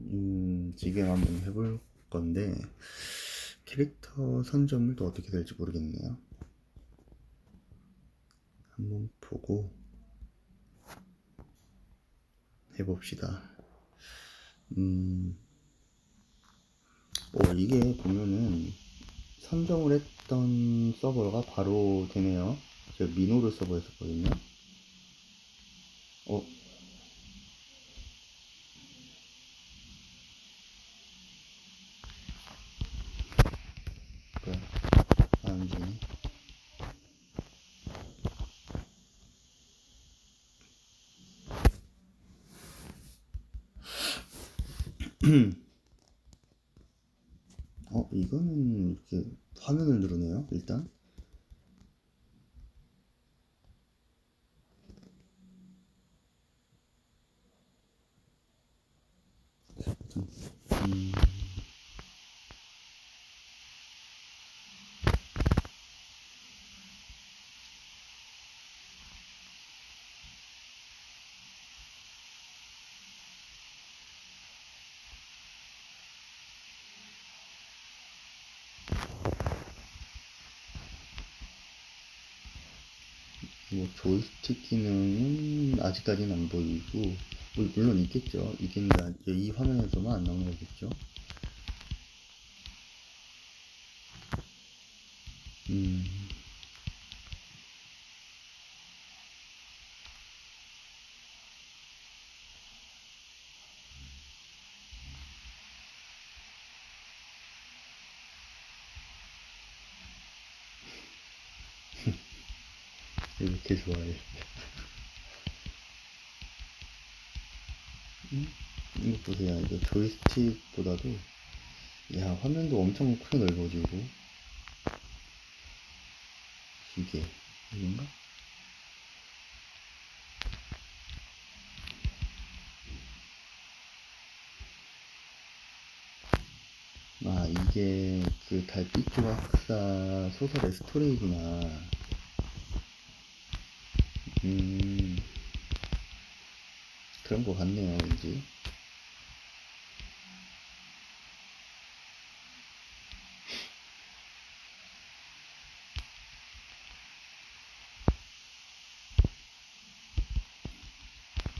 음, 지금 한번 해볼 건데 캐릭터 선점을 또 어떻게 될지 모르겠네요. 한번 보고 해봅시다. 음, 오, 이게 보면은 선정을 했던 서버가 바로 되네요. 제가 미노르 서버였었거든요. 어, 뭐야, 안 움직이네. 어, 이거는 이렇게 화면을 누르네요, 일단. 음, 뭐 조이스틱 기능은 아직까지는 안 보이고 물- 물론 있겠죠. 이게 이 화면에서만 안 나오는 거겠죠. 음, 이렇게 좋아해. 음, 이거 보세요. 이거 조이스틱보다도 야 화면도 엄청 크게 넓어지고 이게 이건가? 아 이게 그 달빛 조각사 소설의 스토리구나. 음 그런 거 같네요 왠지.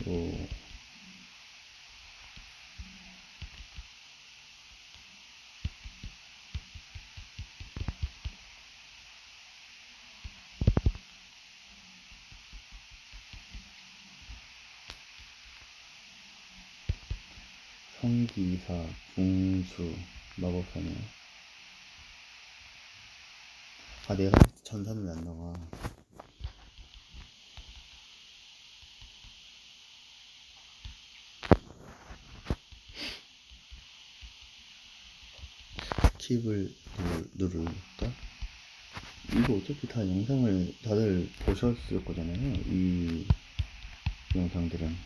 오. 성기사, 궁수, 마법사네요. 아, 내가 전사는 왜안 나와? 스킵을 누- 누를까? 이거 어차피 다 영상을 다들 보셨을 거잖아요. 이 영상들은.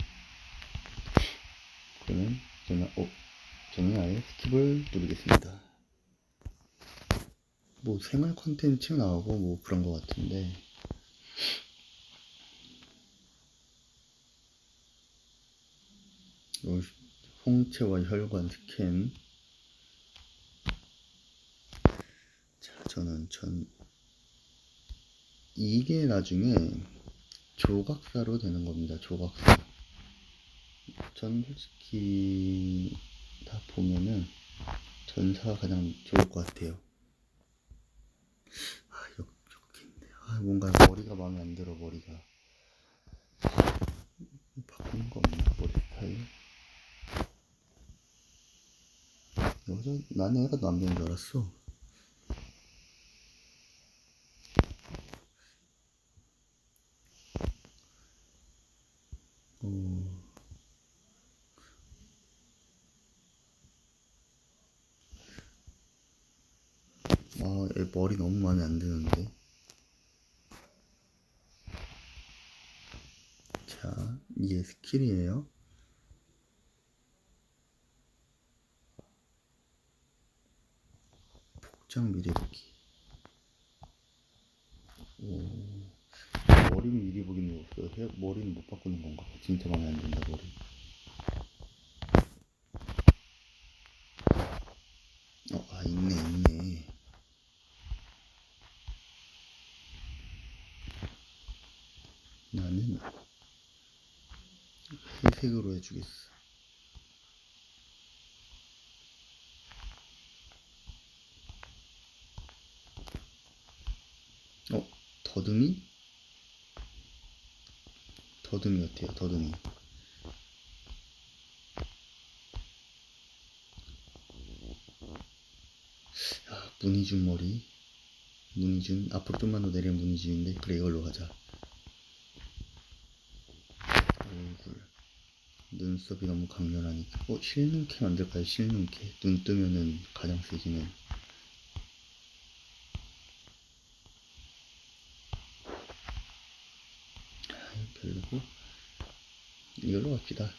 그러면 저는, 어, 저는 아예 스킵을 누르겠습니다. 뭐 생활 컨텐츠 나오고 뭐 그런 거 같은데. 요 홍채와 혈관 스캔. 자, 저는 전 이게 나중에 조각사로 되는 겁니다. 조각사. 전 솔직히 다 보면은 전사가 가장 좋을 것 같아요. 아, 이렇게 있네. 아, 뭔가 머리가 마음에 안 들어, 머리가. 바꾸는 거 없나, 머리 스타일? 여자, 난 애가 남자인 줄 알았어. 어, 아, 얘 머리 너무 마음에 안 드는데. 자, 이게 스킬이에요. 복장 미리 보기. 오, 머리는 미리 보기는 없어요. 헤- 머리는 못 바꾸는 건가? 진짜 마음에 안 든다, 머리. 빨간색으로 해주겠어. 어, 더듬이? 더듬이 어때요, 더듬이? 아, 문희준 머리. 문희준, 앞으로 좀만 더 내리면 문희준인데, 그래, 이걸로 가자. 눈썹이 너무 강렬하니까. 어, 실눈캐 만들까요? 실눈캐. 눈 뜨면은 가장 세지는. 아, 별로고. 이걸로 갑시다.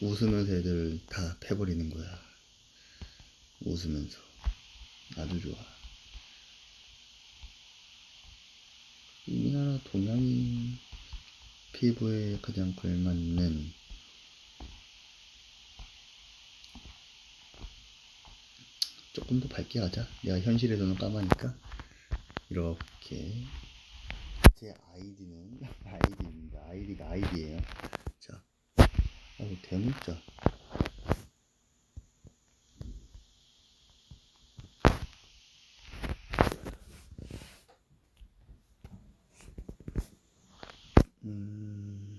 웃으면서 애들 다 패버리는 거야. 웃으면서. 아주 좋아. 우리나라 동양인 피부에 가장 걸맞는 조금 더 밝게 하자. 내가 현실에서는 까마니까 이렇게 제 아이디는 아이디입니다. 아이디가 아이디예요. 자, 아이고 대문자. 음,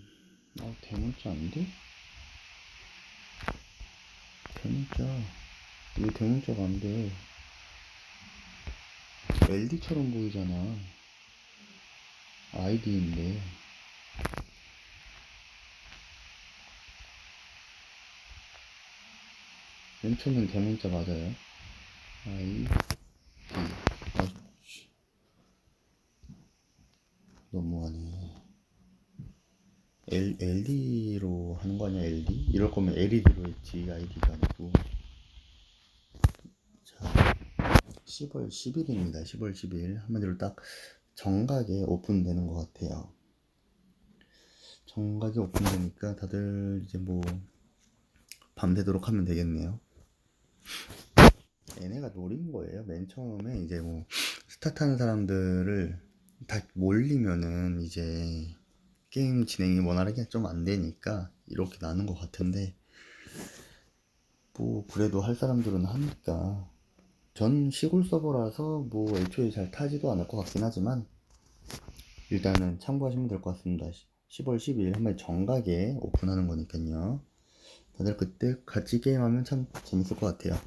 어, 대문자 안 돼? 대문자. 이거 대문자가 안 돼. LD처럼 보이잖아. 아이디인데. 맨 처음엔 대문자 맞아요. 아이, 디. 아, 씨. 너무하네. L, LD로 하는 거 아니야, LD? 이럴 거면 LED로 했지, 아이디가 아니고. 자, 10월 10일입니다. 10월 10일. 한마디로 딱 정각에 오픈되는 것 같아요. 정각에 오픈되니까 다들 이제 뭐, 밤새도록 하면 되겠네요. 얘네가 노린 거예요. 맨 처음에 이제 뭐, 스타트하는 사람들을 다 몰리면은 이제, 게임 진행이 원활하게 좀 안 되니까 이렇게 나눈 것 같은데 뭐 그래도 할 사람들은 하니까 전 시골 서버라서 뭐 애초에 잘 타지도 않을 것 같긴 하지만 일단은 참고하시면 될 것 같습니다. 10월 10일 한마디 정각에 오픈하는 거니까요. 다들 그때 같이 게임하면 참 재밌을 것 같아요